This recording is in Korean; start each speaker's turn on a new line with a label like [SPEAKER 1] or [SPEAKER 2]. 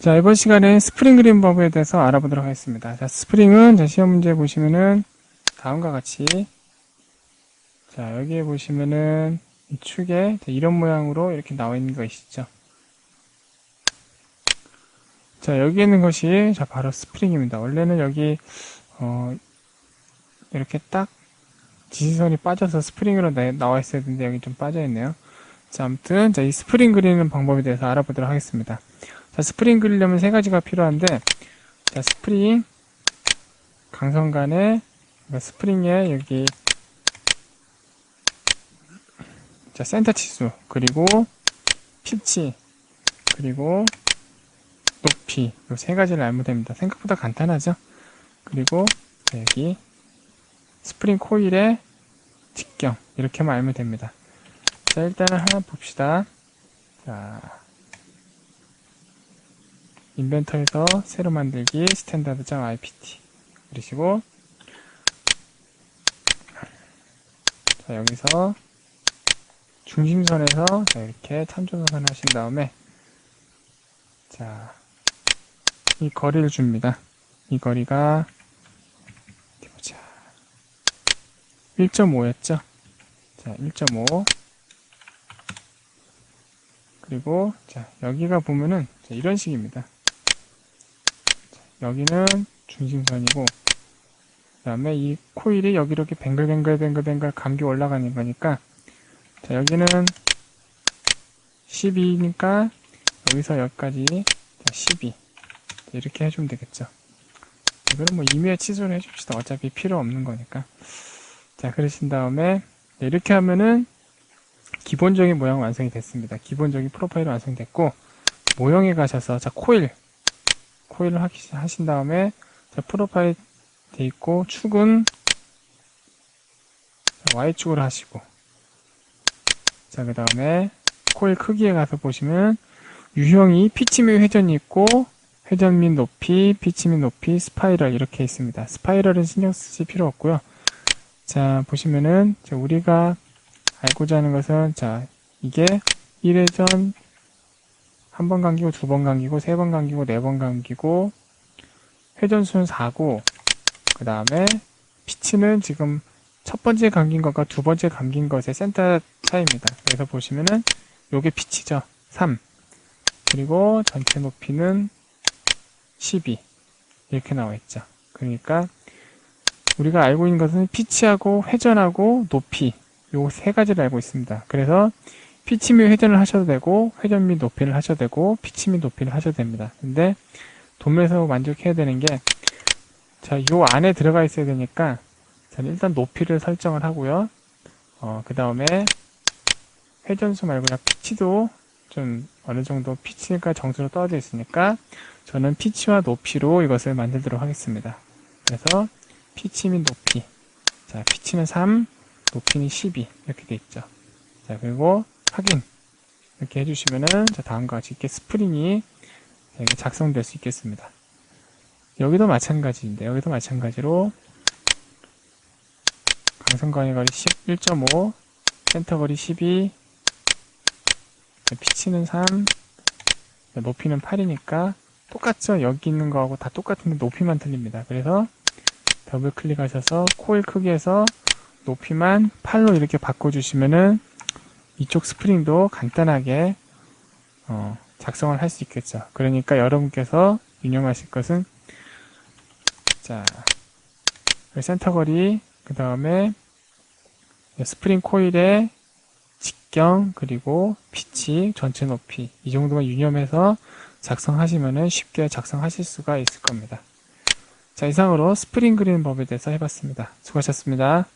[SPEAKER 1] 자, 이번 시간에 스프링 그림 법에 대해서 알아보도록 하겠습니다. 자, 스프링은 자, 시험 문제 보시면은 다음과 같이 자, 여기에 보시면은 이 축에 자, 이런 모양으로 이렇게 나와 있는 거 있죠. 자, 여기 있는 것이 자, 바로 스프링입니다. 원래는 여기 어, 이렇게 딱 지지선이 빠져서 스프링으로 나, 나와 있어야 되는데 여기 좀 빠져 있네요. 자, 아무튼 자, 이 스프링 그리는 방법에 대해서 알아보도록 하겠습니다. 자, 스프링 그리려면 세 가지가 필요한데 자, 스프링 강성간에 그러니까 스프링에 여기 자, 센터 치수 그리고 피치 그리고 높이 이 세 가지를 알면 됩니다. 생각보다 간단하죠? 그리고 자, 여기 스프링 코일의 직경 이렇게만 알면 됩니다. 자 일단은 하나 봅시다. 자 인벤터에서 새로 만들기 스탠다드.ipt 그러시고 자 여기서 중심선에서 자, 이렇게 참조선 하신 다음에 자 이 거리를 줍니다. 이 거리가 보자. 1.5였죠? 자, 1.5. 그리고, 자, 여기가 보면은, 자, 이런 식입니다. 자, 여기는 중심선이고, 그 다음에 이 코일이 여기 이렇게 뱅글뱅글뱅글뱅글 감기 올라가는 거니까, 자, 여기는 12니까, 여기서 여기까지, 자, 12. 이렇게 해주면 되겠죠. 이거는 뭐 임의의 취소를 해줍시다. 어차피 필요 없는 거니까. 자, 그러신 다음에 네, 이렇게 하면은 기본적인 모양 완성이 됐습니다. 기본적인 프로파일이 완성됐고 모형에 가셔서 자 코일 코일을 하신 다음에 자 프로파일 돼 있고 축은 Y축으로 하시고 자 그 다음에 코일 크기에 가서 보시면 유형이 피치 및 회전이 있고 회전 및 높이, 피치 및 높이, 스파이럴 이렇게 있습니다. 스파이럴은 신경 쓰실 필요 없고요. 자 보시면은 우리가 알고자 하는 것은 자 이게 1회전 한 번 감기고 두 번 감기고 세 번 감기고 네 번 감기고 회전수는 4고 그 다음에 피치는 지금 첫 번째 감긴 것과 두 번째 감긴 것의 센터 차이입니다. 그래서 보시면은 요게 피치죠. 3 그리고 전체 높이는 12 이렇게 나와 있죠. 그러니까 우리가 알고 있는 것은 피치하고 회전하고 높이 요 세 가지를 알고 있습니다. 그래서 피치 및 회전을 하셔도 되고 회전 및 높이를 하셔도 되고 피치 및 높이를 하셔도 됩니다. 근데 도면에서 만족해야 되는 게 자, 요 안에 들어가 있어야 되니까 자, 일단 높이를 설정을 하고요. 어, 그 다음에 회전수 말고 그냥 피치도 좀 어느 정도 피치가 정수로 떨어져 있으니까 저는 피치와 높이로 이것을 만들도록 하겠습니다. 그래서 피치 및 높이. 자, 피치는 3, 높이는 12. 이렇게 돼 있죠. 자, 그리고 확인. 이렇게 해주시면은, 자, 다음과 같이 이렇게 스프링이 이렇게 작성될 수 있겠습니다. 여기도 마찬가지인데, 여기도 마찬가지로, 강성광의 거리 11.5, 센터 거리 12, 피치는 3, 높이는 8이니까, 똑같죠? 여기 있는 거하고 다 똑같은데 높이만 틀립니다. 그래서, 더블 클릭하셔서 코일 크기에서 높이만 8로 이렇게 바꿔주시면은 이쪽 스프링도 간단하게 어, 작성을 할 수 있겠죠. 그러니까 여러분께서 운영하실 것은 자 센터 거리 그 다음에 스프링 코일의 직경 그리고 피치 전체 높이 이 정도만 유념해서 작성하시면은 쉽게 작성하실 수가 있을 겁니다. 자, 이상으로 스프링 그리는 법에 대해서 해봤습니다. 수고하셨습니다.